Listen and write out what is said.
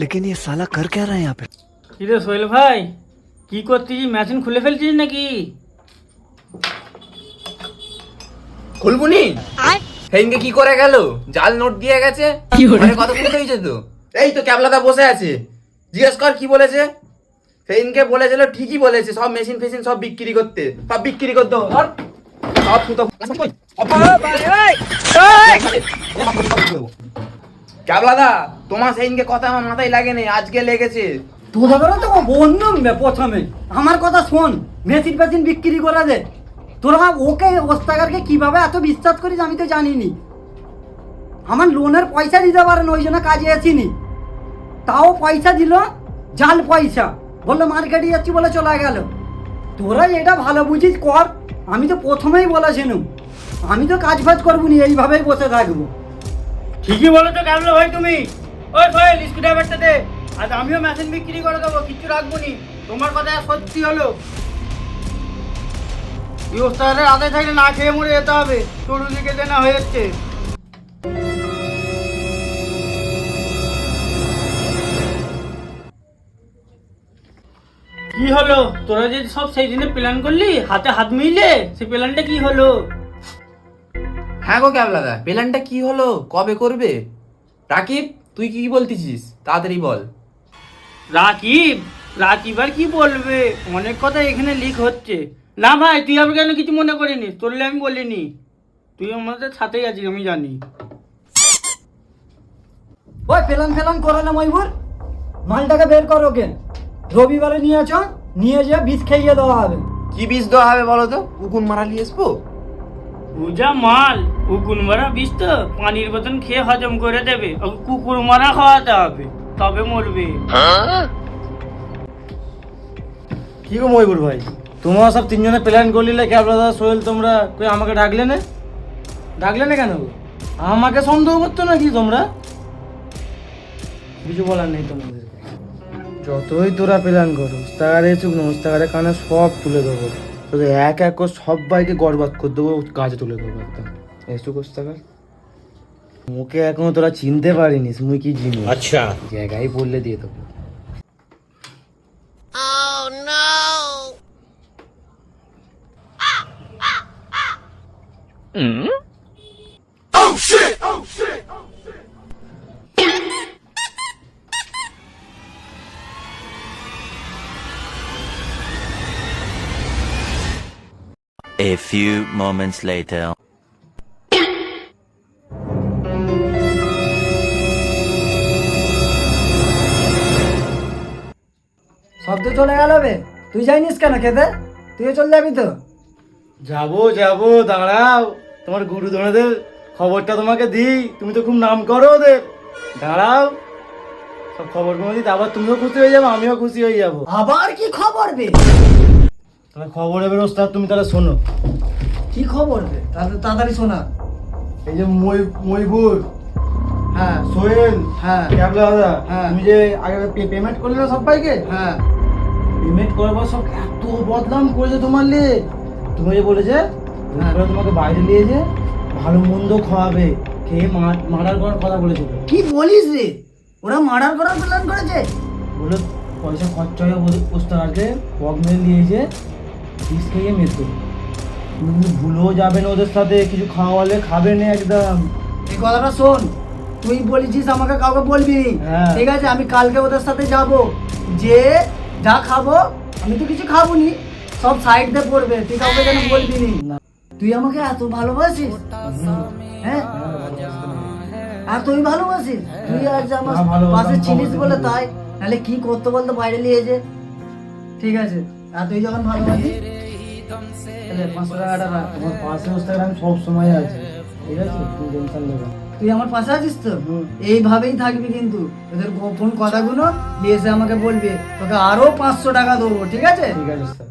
लेकिन ये साला कर क्या रहा है यहाँ पे কিরে সোহেল ভাই কি করছিস মেশিন খুলে ফেলছিস নাকি খুলবুনি সেদিনকে কি করে গেল জাল নোট দিয়ে গেছে ঘরে কত খুলতে হয়েছে তো এই তো ক্যাবলাদা বসে আছে জিজ্ঞেস কর কি বলেছে সেদিনকে বলেছিল ঠিকই বলেছে সব মেশিন ফেশিন সব বিক্রি করতে সব বিক্রি করতে হবে। ধর সব সুতো ক্যাবলাদা তোমার সেদিনকে কথা আমার মাথায় লাগেনি, আজকে লেগেছে। তোদেরও তো বন্ধু প্রথমে। আমার কথা শোন মেশিন ফেশিন বিক্রি করা যে। তোরা ওকে ওস্তাগারকে কীভাবে এত বিশ্বাস করিস আমি তো জানিনি। আমার লোনের পয়সা দিতে পারেন ওই জন্য কাজে আসিনি তাও পয়সা দিল, জাল পয়সা। বলল, মার্কেটে যাচ্ছি বলে চলে গেল। তোরা এটা ভালো বুঝিস, কর। আমি তো প্রথমেই বলেছিলাম আমি তো কাজ ফাজ করব নি, এইভাবেই বসে থাকব। ঠিকই বলো তো কেমন ভাই তুমি। ওই সোহেল, স্ক্রু ড্রাইভারটা দে। আজ আমিও মেশিন বিক্রি করে দেবো, কিচ্ছু রাখব নি। তোমার কথা সত্যি হলো। ব্যবস্থার আদায় থাকলে না খেয়ে মরে যেতে হবে। তোর দিকে হয়ে যাচ্ছে। কি হলো? তোরা যে সব সেই দিনে প্ল্যান করলি? হাতে হাত মিলে সেই প্ল্যানটা কি হলো? হ্যাঁ গো ক্যাবলাদা প্ল্যানটা কি হলো? কবে করবে? রাকিব তুই কি বলতেছিস? তাড়াতাড়ি বল। রাকিব রাকিব আর কি বলবে? অনেক কথা এখানে লিক হচ্ছে। না ভাই তুই আমি কেন কিছু মনে করিনি? তোরলে আমি বলিনি। তুই আমাদের সাথেই আছিস আমি জানি। ওই ফেলান ফেলান করো না ময়ূর। মালটাকে বের করো কেন রবিবারে নিয়ে আছো নিয়ে যে বিষ খাইয়ে দেওয়া হবে। কি বীজ দেওয়া হবে বলো তো? উকুন মারা নিয়ে আসব? পূজা মাল। উকুন মারা বিষ তো, পানির মতন খেয়ে হজম করে দেবে। কুকুর মারা খাওয়াতে হবে, তবে মরবে। কি গো ময়ূর ভাই? তোমরা সব তিনজনে প্ল্যান করলিলে ক্যাবলা দাদা, সোহেল তোমরা কই আমাকে ডাকলে না? ডাকলে না কেন আমাকে সন্দেহ করতো নাকি তোমরা? কিছু বলার নেই তোমাদের। যতই তোরা প্ল্যান করো চুক না উস্তাগারে কানে সব তুলে দেবো। তোদের এক এক করে সবাইকে গড়বাদ করে দেবো, কাজে তুলে দেবো একদম এসুক উস্তাগার মুখে এখনও তোরা চিনতে পারিনিস মুই কি জিনিস? আচ্ছা। জায়গায় বললে দিয়ে দেবো। A few moments later. শব্দ চলে গেল বে। তুই যাইনিস কেন খেতে? তুইও চলে যাবি তো। যাব যাব দাঁড়াও। তোমার গুরু ধনেদের খবরটা তোমাকে দিই। তুমি তো খুব নাম করো ওদের। দাঁড়াও। সব খবরগুলো দিই আবার তুমিও খুশি হয়ে যাব আমিও খুশি হয়ে যাব। আবার কি খবর বে? তাহলে খবর এবার ওস্তাদ তুমি তাহলে শোনো। কি খবর বে? তাহলে তাড়াতাড়ি শোনা। এই যে মই মইবুর। হ্যাঁ। সোহেল। হ্যাঁ। ক্যাবলা দাদা। হ্যাঁ। তুমি যে আগে পেমেন্ট করলে না সবাইকে হ্যাঁ। পেমেন্ট করার পর সব এত বদনাম করেছে তোমার লে। তুমি যে বলেছে। ওরা তোমাকে বাইরে নিয়ে যে ভালো মন্দ খাওয়াবে। খেয়ে মার্ডার করার কথা বলেছে? কি বলিস রে? ওরা মার্ডার করার প্ল্যান করেছে। বলে পয়সা খরচা হয়ে পোস্টারকে পগ মেরে দিয়েছে পিস খেয়ে মেতো তুমি ভুলেও যাবে না ওদের সাথে। কিছু খাওয়ালে খাবে না একদম। এই কথাটা শোন। তুই বলেছিস আমাকে কাউকে বলবি হ্যাঁ। ঠিক আছে আমি কালকে ওদের সাথে যাব। যে যা খাব আমি তো কিছু খাব নি সব সাইড দিয়ে পড়বে তুই কাউকে যেন বলবি নি তুই আমাকে এত ভালোবাসিস? হ্যাঁ? আর তুই ভালোবাসিস? তুই আজ আমার পাশে খবর বলে তাই? নাহলে কি করতে বলতো? বাইরে নিয়ে যে ঠিক আছে। আর তুই যখন ভালোবাসিস? পাঁচশো টাকাটা রাখ। তোমার পাশে বসতে আমি সব সময় আছি। ঠিক আছে? তুমি টেনশন নেবে না। তুই আমার পাশে আছিস তো। এইভাবেই থাকবি কিন্তু। ওদের গোপন কথাগুলো নিয়ে এসে আমাকে বলবি তোকে আরও পাঁচশো টাকা দেবো ঠিক আছে? ঠিক আছে স্যার।